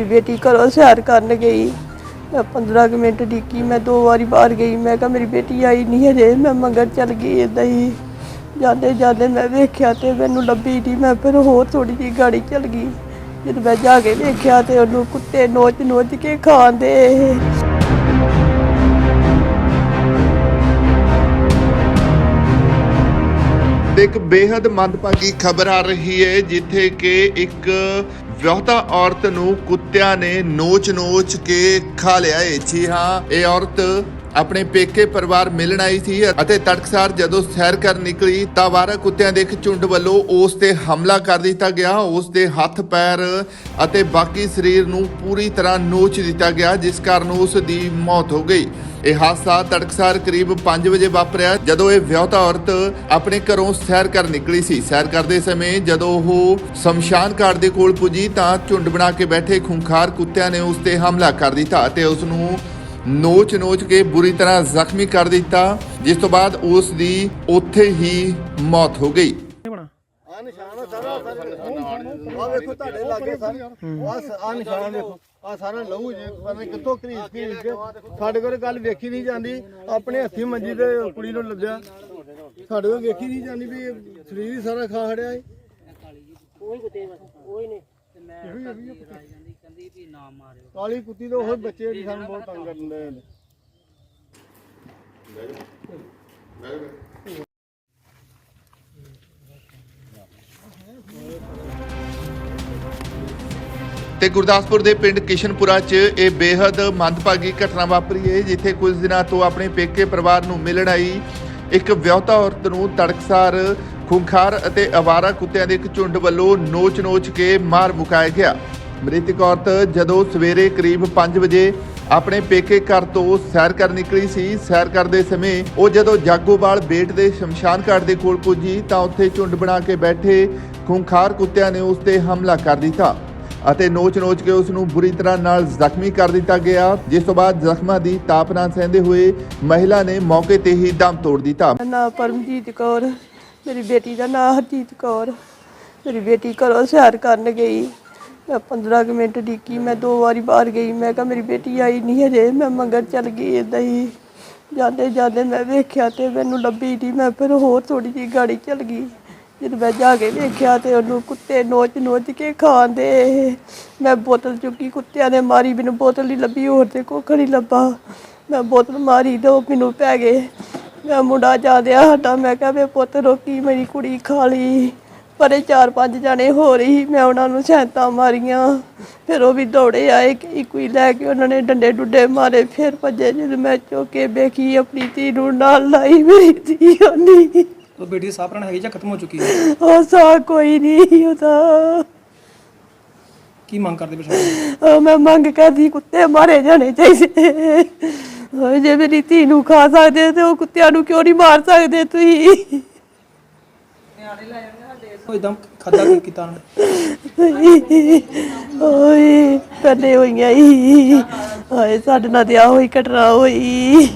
ਮੇਰੀ ਬੇਟੀ ਘਰੋਂ ਸੈਰ ਕਰਨ ਗਈ। ਮੈਂ 15 ਕੁ ਮਿੰਟ ਡਿੱਕੀ ਮੈਂ ਦੋ ਵਾਰੀ ਬਾਹਰ ਗਈ। ਮੈਂ ਕਿਹਾ, ਮੇਰੀ ਬੇਟੀ ਆਈ ਨਹੀਂ ਹਜੇ, ਮੈਂ ਮੰਗਰ ਚੱਲ ਗਈ ਏਦਾਂ ਹੀ। ਜਾਂਦੇ ਜਾਂਦੇ ਮੈਂ ਵੇਖਿਆ ਤੇ ਮੈਨੂੰ ਲੱਭੀ ਨਹੀਂ ਮੈਂ ਫਿਰ ਹੋਰ ਥੋੜੀ ਜਿਹੀ ਗਾੜੀ ਚੱਲ ਗਈ। ਜਦੋਂ ਮੈਂ ਜਾ ਕੇ ਵੇਖਿਆ ਤੇ ਉਹਨੂੰ ਕੁੱਤੇ ਨੋਚ ਨੋਚ ਕੇ ਖਾਂਦੇ। ਤੇ ਇੱਕ ਬੇहद ਮੰਦਭਾਗੀ ਖਬਰ ਆ ਰਹੀ ਹੈ, ਜਿੱਥੇ ਕਿ ਇੱਕ ਵਿਆਹਤਾ ਔਰਤ ਨੂੰ ਕੁੱਤਿਆਂ ਨੇ ਨੋਚ-ਨੋਚ ਕੇ ਖਾ ਲਿਆ ਏ। ਜੀ ਹਾਂ ਇਹ ਔਰਤ ਆਪਣੇ ਪੇਕੇ ਪਰਿਵਾਰ ਮਿਲਣ ਆਈ ਸੀ ਅਤੇ ਤੜਕਸਾਰ ਜਦੋਂ ਸੈਰ ਕਰ ਨਿਕਲੀ ਤਾਂ ਵਾਰਾ ਕੁੱਤਿਆਂ ਦੇ ਇੱਕ ਝੁੰਡ ਵੱਲੋਂ ਉਸ ਤੇ ਹਮਲਾ ਕਰ ਦਿੱਤਾ ਗਿਆ। ਉਸ ਦੇ ਹੱਥ, ਪੈਰ ਅਤੇ ਬਾਕੀ ਸਰੀਰ ਨੂੰ ਪੂਰੀ ਤਰ੍ਹਾਂ ਨੋਚ ਦਿੱਤਾ ਗਿਆ, ਜਿਸ ਕਾਰਨ ਉਸ ਦੀ ਮੌਤ ਹੋ ਗਈ। ਇਹ ਹਾਦਸਾ ਤੜਕਸਾਰ ਕਰੀਬ 5 ਵਜੇ ਵਾਪਰਿਆ, ਜਦੋਂ ਇਹ ਵਿਆਹੁਤਾ ਔਰਤ ਆਪਣੇ ਘਰੋਂ ਸੈਰ ਕਰ ਨਿਕਲੀ ਸੀ। ਸੈਰ ਕਰਦੇ ਸਮੇਂ ਜਦੋਂ ਉਹ ਸ਼ਮਸ਼ਾਨ ਘਾਟ ਦੇ ਕੋਲ ਪੁੱਜੀ ਤਾਂ ਝੁੰਡ ਬਣਾ ਕੇ ਬੈਠੇ ਖੁੰਖਾਰ ਕੁੱਤਿਆਂ ਨੇ ਉਸ ਤੇ ਹਮਲਾ ਕਰ ਦਿੱਤਾ ਅਤੇ ਉਸ ਨੂੰ ਨੋਚ-ਨੋਚ ਕੇ ਬੁਰੀ ਤਰ੍ਹਾਂ ਜ਼ਖਮੀ ਕਰ ਦਿੱਤਾ ਜਿਸ ਤੋਂ ਬਾਅਦ ਉਸ ਦੀ ਉੱਥੇ ਹੀ ਮੌਤ ਹੋ ਗਈ। ਆ ਨਿਸ਼ਾਨ ਆ ਸਾਰਾ ਆ ਵੇਖੋ ਤੁਹਾਡੇ ਲਾਗੇ ਸਾਰੇ। ਆ ਆ ਨਿਸ਼ਾਨ ਵੇਖੋ ਆ ਸਾਰਾ ਲਹੂ ਜੇ ਪਤਾ ਨੀ ਕਿੱਥੋਂ ਕਰੀਸ ਕਰੀਸ ਕੇ ਸਾਡੇ ਕੋਲ ਗੱਲ ਵੇਖੀ ਨਹੀਂ ਜਾਂਦੀ। ਆਪਣੇ ਹੱਥੀ ਮੰਜੀ ਤੇ ਕੁੜੀ ਨੂੰ ਲੱਭਿਆ ਸਾਡੇ ਕੋਲ ਵੇਖੀ ਨਹੀਂ ਜਾਂਦੀ ਵੀ ਸਰੀਰ ਹੀ ਸਾਰਾ ਖਾ ਹੜਿਆ ਏ। ਕਾਲੀ ਕੁੱਤੀ ਤੋਂ ਉਹ ਬੱਚੇ ਵੀ ਸਾਨੂੰ ਬਹੁਤ ਤੰਗ ਕਰਨ ਦੇ ਨੇ। ਤੇ ਗੁਰਦਾਸਪੁਰ ਦੇ ਪਿੰਡ ਕਿਸ਼ਨਪੁਰਾ 'ਚ ਇਹ ਬੇहद ਮੰਦਭਾਗੀ ਘਟਨਾ ਵਾਪਰੀ ਹੈ ਜਿੱਥੇ ਕੁਝ ਦਿਨਾਂ ਤੋਂ ਆਪਣੇ ਪੇਕੇ ਪਰਿਵਾਰ ਨੂੰ ਮਿਲਣ ਆਈ ਇੱਕ ਵਿਆਹੁਤਾ ਔਰਤ ਨੂੰ ਤੜਕਸਾਰ ਖੁੰਖਾਰ ਅਤੇ ਅਵਾਰਾ ਕੁੱਤਿਆਂ ਦੇ ਇੱਕ ਝੁੰਡ ਵੱਲੋਂ ਨੋਚ-ਨੋਚ ਕੇ ਮਾਰ ਮੁਕਾਇਆ ਗਿਆ। ਮ੍ਰਿਤਕ ਔਰਤ ਜਦੋਂ ਸਵੇਰੇ ਕਰੀਬ 5 ਵਜੇ ਆਪਣੇ ਪੇਕੇ ਘਰ ਤੋਂ ਸੈਰ ਕਰਨ ਨਿਕਲੀ ਸੀ, ਸੈਰ ਕਰਦੇ ਸਮੇਂ ਉਹ ਜਦੋਂ ਜਾਗੋਵਾਲ ਬੇਟ ਦੇ ਸ਼ਮਸ਼ਾਨ ਘਾਟ ਦੇ ਕੋਲ ਪੁੱਜੀ ਤਾਂ ਉੱਥੇ ਝੁੰਡ ਬਣਾ ਕੇ ਬੈਠੇ ਖੁੰਖਾਰ ਕੁੱਤਿਆਂ ਨੇ ਉਸ ਤੇ ਹਮਲਾ ਕਰ ਦਿੱਤਾ ਅਤੇ ਨੋਚ-ਨੋਚ ਕੇ ਉਸ ਨੂੰ ਬੁਰੀ ਤਰ੍ਹਾਂ ਨਾਲ ਜ਼ਖਮੀ ਕਰ ਦਿੱਤਾ ਗਿਆ, ਜਿਸ ਤੋਂ ਬਾਅਦ ਜ਼ਖਮਾਂ ਦੀ ਤਾਪਨਾ ਸਹਿੰਦੇ ਹੋਏ ਮਹਿਲਾ ਨੇ ਮੌਕੇ ਤੇ ਹੀ ਦਮ ਤੋੜ ਦਿੱਤਾ। ਮੇਰਾ ਨਾਂ ਪਰਮਜੀਤ ਕੌਰ, ਮੇਰੀ ਬੇਟੀ ਦਾ ਨਾਂ ਹਰਜੀਤ ਕੌਰ, ਮੇਰੀ ਬੇਟੀ ਘਰੋਂ ਸੈਰ ਕਰਨ ਗਈ। ਮੈਂ 15 ਕੁ ਮਿੰਟ ਡਿੱਕੀ ਮੈਂ ਦੋ ਵਾਰੀ ਬਾਹਰ ਗਈ, ਮੈਂ ਕਿਹਾ ਮੇਰੀ ਬੇਟੀ ਆਈ ਨਹੀਂ ਹਜੇ, ਮੈਂ ਮੰਗਰ ਚੱਲ ਗਈ ਏਦਾਂ ਹੀ। ਜਾਂਦੇ ਜਾਂਦੇ ਮੈਂ ਵੇਖਿਆ ਤੇ ਮੈਨੂੰ ਲੱਭੀ ਨਹੀਂ ਮੈਂ ਫਿਰ ਹੋਰ ਥੋੜੀ ਜਿਹੀ ਗਾੜੀ ਚੱਲ ਗਈ। ਜਦੋਂ ਮੈਂ ਜਾ ਕੇ ਵੇਖਿਆ ਤੇ ਉਹਨੂੰ ਕੁੱਤੇ ਨੋਚ ਨੋਚ ਕੇ ਖਾਂਦੇ। ਮੈਂ ਬੋਤਲ ਚੁੱਕੀ, ਕੁੱਤਿਆਂ ਨੇ ਮਾਰੀ, ਮੈਨੂੰ ਬੋਤਲ ਨਹੀਂ ਲੱਭੀ, ਹੋਰ ਤੇ ਕੁੱਖ ਨਹੀਂ ਲੱਭਾ। ਮੈਂ ਬੋਤਲ ਮਾਰੀ ਤੇ ਉਹ ਮੈਨੂੰ ਪੈ ਗਏ। ਮੈਂ ਮੁੰਡਾ ਜਾ ਦਿਆ ਹਟਾ ਮੈਂ ਕਿਹਾ ਵੇ ਪੁੱਤ ਰੋਕੀ ਮੇਰੀ ਕੁੜੀ ਖਾ ਲਈ। ਪਰ ਇਹ ਚਾਰ ਪੰਜ ਜਾਣੇ ਹੋ ਰਹੀ ਮੈਂ ਉਹਨਾਂ ਨੂੰ ਸੈਂਤਾਂ ਮਾਰੀਆਂ। ਫਿਰ ਉਹ ਵੀ ਦੌੜੇ ਆਏ ਕਿ ਕੋਈ ਲੈ ਕੇ ਉਹਨਾਂ ਨੇ ਡੰਡੇ ਡੁੱਡੇ ਮਾਰੇ। ਫਿਰ ਭੱਜੇ ਜਦੋਂ ਮੈਂ ਚੁੱਕ ਵੇਖੀ ਆਪਣੀ ਧੀ ਨੂੰ ਨਾਲ ਲਾਈ ਮੇਰੀ ਧੀ ਨਹੀਂ ਉਹ ਬੇਟੀ ਦੀ ਸਾਹ ਪ੍ਰਣ ਹੈਗੀ ਜਾਂ ਖਤਮ ਹੋ ਚੁੱਕੀ ਹੈ? ਉਹ ਸਾ ਕੋਈ ਨਹੀਂ ਉਹਦਾ ਕੀ ਮੰਗ ਕਰਦੇ ਉਹ ਮੈਂ ਮੰਗ ਕਰਦੀ ਕੁੱਤੇ ਮਾਰੇ ਜਾਣੇ ਚਾਹੀਦੇ। ਓਏ ਜੇ ਮੇਰੀ ਧੀ ਨੂੰ ਖਾ ਸਕਦੇ ਤੇ ਉਹ ਕੁੱਤਿਆਂ ਨੂੰ ਕਿਉਂ ਨਹੀਂ ਮਾਰ ਸਕਦੇ ਤੁਸੀਂ? ਉਹ ਇਦਾਂ ਖਾਦਾ ਕੀ ਕੀਤਾ ਓਏ ਕਦੇ ਹੋਈਆਂ ਹੀ ਓਏ ਸਾਡੇ ਨਾਲ ਤੇ ਆ ਹੋਈ ਘਟਨਾ ਹੋਈ।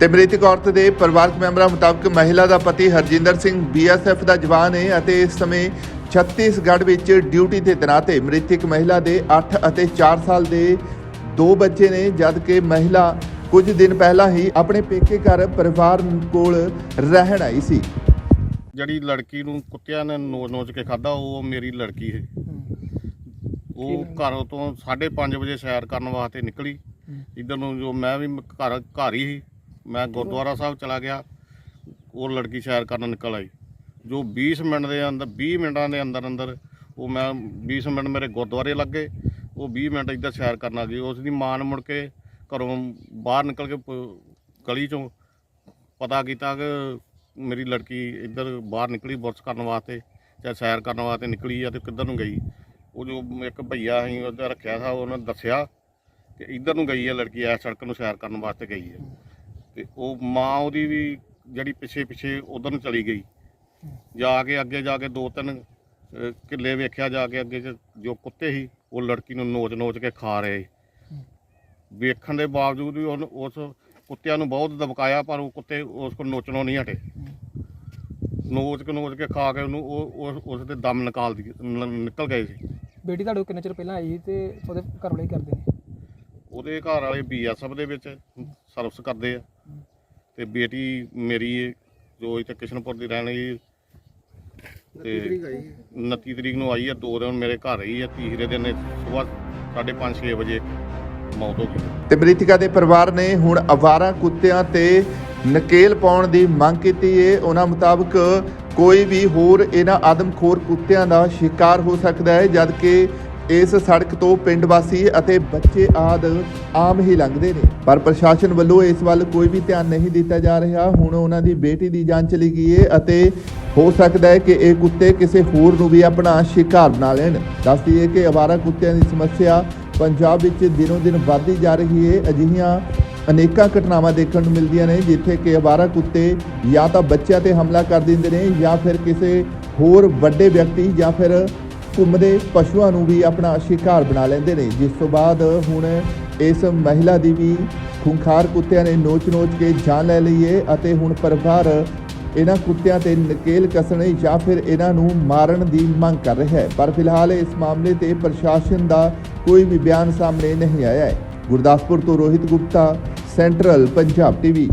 ਤੇ ਮ੍ਰਿਤਕ ਔਰਤ ਦੇ ਪਰਿਵਾਰਕ ਮੈਂਬਰਾਂ ਮੁਤਾਬਕ ਮਹਿਲਾ ਦਾ ਪਤੀ ਹਰਜਿੰਦਰ ਸਿੰਘ ਬੀਐਸਐਫ ਦਾ ਜਵਾਨ ਹੈ ਅਤੇ ਇਸ ਸਮੇਂ ਛੱਤੀਸਗੜ੍ਹ ਵਿੱਚ ਡਿਊਟੀ ਤੇ ਤੈਨਾਤ ਹੈ ਮ੍ਰਿਤਕ ਮਹਿਲਾ ਦੇ 8 ਅਤੇ 4 ਸਾਲ ਦੇ ਦੋ ਬੱਚੇ ਨੇ ਜਦ ਕਿ ਮਹਿਲਾ ਕੁਝ ਦਿਨ ਪਹਿਲਾਂ ਹੀ ਆਪਣੇ ਪੇਕੇ ਘਰ ਪਰਿਵਾਰ ਕੋਲ ਰਹਿਣ ਆਈ ਸੀ। ਜਿਹੜੀ ਲੜਕੀ ਨੂੰ ਕੁੱਤਿਆਂ ਨੇ ਨੋਚ ਨੋਚ ਕੇ ਖਾਦਾ ਉਹ ਮੇਰੀ ਲੜਕੀ ਹੈ। ਉਹ ਘਰੋਂ ਤੋਂ 5:30 ਵਜੇ ਸੈਰ ਕਰਨ ਵਾਸਤੇ ਨਿਕਲੀ। ਇਧਰ ਨੂੰ ਜੋ ਮੈਂ ਵੀ ਘਰ ਘਰ ਹੀ ਸੀ। ਮੈਂ ਗੁਰਦੁਆਰਾ ਸਾਹਿਬ ਚਲਾ ਗਿਆ। ਉਹ ਲੜਕੀ ਸੈਰ ਕਰਨ ਨਿਕਲ ਆਈ। ਜੋ 20 ਮਿੰਟ ਦੇ ਅੰਦਰ 20 ਮਿੰਟਾਂ ਦੇ ਅੰਦਰ ਅੰਦਰ ਉਹ ਮੈਂ 20 ਮਿੰਟ ਮੇਰੇ ਗੁਰਦੁਆਰੇ ਲੱਗੇ। ਉਹ 20 ਮਿੰਟ ਇੱਧਰ ਸੈਰ ਕਰਨ ਆ ਗਈ। ਉਸ ਦੀ ਮਾਂ ਨੇ ਮੁੜ ਕੇ ਘਰੋਂ ਬਾਹਰ ਨਿਕਲ ਕੇ ਪ- ਗਲੀ ਚੋਂ ਪਤਾ ਕੀਤਾ ਕਿ ਮੇਰੀ ਲੜਕੀ ਇੱਧਰ ਬਾਹਰ ਨਿਕਲੀ ਬੁਰਸ਼ ਕਰਨ ਵਾਸਤੇ ਜਾਂ ਸੈਰ ਕਰਨ ਵਾਸਤੇ ਨਿਕਲੀ ਆ ਤੇ ਕਿੱਧਰ ਨੂੰ ਗਈ। ਉਹ ਜੋ ਇੱਕ ਭਈਆ ਅਸੀਂ ਉਹਦਾ ਰੱਖਿਆ ਸੀ ਉਹਨੇ ਦੱਸਿਆ ਕਿ ਇੱਧਰ ਨੂੰ ਗਈ ਹੈ ਲੜਕੀ ਐ ਸੜਕ ਨੂੰ ਸੈਰ ਕਰਨ ਵਾਸਤੇ ਗਈ ਹੈ ਤੇ ਉਹ ਮਾਂ ਉਹਦੀ ਵੀ ਜਿਹੜੀ ਪਿੱਛੇ ਪਿੱਛੇ ਉਧਰ ਨੂੰ ਚਲੀ ਗਈ। ਜਾ ਕੇ ਅੱਗੇ ਜਾ ਕੇ ਦੋ ਤਿੰਨ ਅਹ, ਕਿੱਲੇ ਵੇਖਿਆ ਜਾ ਕੇ ਅੱਗੇ 'ਚ ਜੋ ਕੁੱਤੇ ਸੀ ਉਹ ਲੜਕੀ ਨੂੰ ਨੋਚ ਨੋਚ ਕੇ ਖਾ ਰਹੇ। ਵੇਖਣ ਦੇ ਬਾਵਜੂਦ ਵੀ ਉਹਨੂੰ ਉਸ ਕੁੱਤਿਆਂ ਨੂੰ ਬਹੁਤ ਦਬਕਾਇਆ ਪਰ ਉਹ ਕੁੱਤੇ ਉਸ ਕੋਲ ਨੋਚਣੋਂ ਨਹੀਂ ਹਟੇ। ਨੋਚ ਕੇ ਨੋਚ ਕੇ ਖਾ ਕੇ ਉਹਨੂੰ ਉਹ ਉਸ- ਉਸ ਦੇ ਦਮ ਨਿਕਾਲ ਦੀ ਨਿਕਲ ਗਏ ਸੀ। ਬੇਟੀ ਤੁਹਾਡੇ ਕੋਲ ਕਿੰਨੇ ਚਿਰ ਪਹਿਲਾਂ ਆਈ ਸੀ ਤੇ ਉਹਦੇ ਘਰ ਵਾਲੇ ਕੀ ਕਰਦੇ ਨੇ? ਉਹਦੇ ਘਰ ਵਾਲੇ ਬੀਐਸਐਫ ਦੇ ਵਿੱਚ ਸਰਵਿਸ ਕਰਦੇ ਆ। ਤੇ ਬੇਟੀ ਮੇਰੀ ਜੋ ਇੱਥੇ ਕਿਸ਼ਨਪੁਰ ਦੀ ਰਹਿਣ ਵਾਲੀ ਤੇ 29 ਤਰੀਕ ਨੂੰ ਆਈ ਆ ਦੋ ਦਿਨ ਮੇਰੇ ਘਰ ਰਹੀ ਆ ਤੀਸਰੇ ਦਿਨ ਸਵੇਰ 5:30 6 ਵਜੇ ਮੌਤ ਹੋ ਗਈ। ਤੇ ਮ੍ਰਿਤਕਾ ਦੇ ਪਰਿਵਾਰ ਨੇ ਹੁਣ ਅਵਾਰਾ ਕੁੱਤਿਆਂ ਤੇ ਨਕੇਲ ਪਾਉਣ ਦੀ ਮੰਗ ਕੀਤੀ ਹੈ ਉਹਨਾਂ ਮੁਤਾਬਕ ਕੋਈ ਵੀ ਹੋਰ ਇਹਨਾਂ ਆਦਮਖੋਰ ਕੁੱਤਿਆਂ ਦਾ ਸ਼ਿਕਾਰ ਹੋ ਸਕਦਾ ਹੈ, ਜਦਕਿ ਇਸ ਸੜਕ ਤੋਂ ਪਿੰਡ ਵਾਸੀ ਅਤੇ ਬੱਚੇ ਆਦ ਆਮ ਹੀ ਲੰਘਦੇ ਨੇ। ਪਰ ਪ੍ਰਸ਼ਾਸਨ ਵੱਲੋਂ ਇਸ ਵੱਲ ਕੋਈ ਵੀ ਧਿਆਨ ਨਹੀਂ ਦਿੱਤਾ ਜਾ ਰਿਹਾ। ਹੁਣ ਉਹਨਾਂ ਦੀ ਬੇਟੀ ਦੀ ਜਾਨ ਚਲੀ ਗਈ ਹੈ ਅਤੇ ਹੋ ਸਕਦਾ ਹੈ ਕਿ ਇਹ ਕੁੱਤੇ ਕਿਸੇ ਹੋਰ ਨੂੰ ਵੀ ਆਪਣਾ ਸ਼ਿਕਾਰ ਬਣਾ ਲੈਣ। ਦੱਸ ਦਈਏ ਕਿ ਅਵਾਰਾ ਕੁੱਤਿਆਂ ਦੀ ਸਮੱਸਿਆ ਪੰਜਾਬ ਵਿੱਚ ਦਿਨੋਂ ਦਿਨ ਵੱਧਦੀ ਜਾ ਰਹੀ ਹੈ ਅਜਿਹੀਆਂ ਅਨੇਕਾਂ ਘਟਨਾਵਾਂ ਦੇਖਣ ਨੂੰ ਮਿਲਦੀਆਂ ਨੇ, ਜਿੱਥੇ ਕਿ ਅਵਾਰਾ ਕੁੱਤੇ ਜਾਂ ਤਾਂ ਬੱਚਿਆਂ ਤੇ ਹਮਲਾ ਕਰ ਦਿੰਦੇ ਨੇ ਜਾਂ ਫਿਰ ਕਿਸੇ ਹੋਰ ਵੱਡੇ ਵਿਅਕਤੀ ਜਾਂ ਫਿਰ ਘੁੰਮਦੇ ਪਸ਼ੂਆਂ ਨੂੰ ਵੀ ਆਪਣਾ ਸ਼ਿਕਾਰ ਬਣਾ ਲੈਂਦੇ ਨੇ। ਜਿਸ ਤੋਂ ਬਾਅਦ ਹੁਣ ਇਸ ਮਹਿਲਾ ਦੀ ਵੀ ਖੁੰਖਾਰ ਕੁੱਤਿਆਂ ਨੇ ਨੋਚ-ਨੋਚ ਕੇ ਜਾਨ ਲੈ ਲਈ ਹੈ ਅਤੇ ਹੁਣ ਪਰਿਵਾਰ ਇਹਨਾਂ ਕੁੱਤਿਆਂ ਤੇ ਨਕੇਲ ਕੱਸਣੇ ਜਾਂ ਫਿਰ ਇਹਨਾਂ ਨੂੰ ਮਾਰਨ ਦੀ ਮੰਗ ਕਰ ਰਿਹਾ ਹੈ। ਪਰ ਫਿਲਹਾਲ ਇਸ ਮਾਮਲੇ ਤੇ ਪ੍ਰਸ਼ਾਸਨ ਦਾ ਕੋਈ ਵੀ ਬਿਆਨ ਸਾਹਮਣੇ ਨਹੀਂ ਆਇਆ ਹੈ। ਗੁਰਦਾਸਪੁਰ ਤੋਂ ਰੋਹਿਤ ਗੁਪਤਾ, ਸੈਂਟਰਲ ਪੰਜਾਬ ਟੀਵੀ।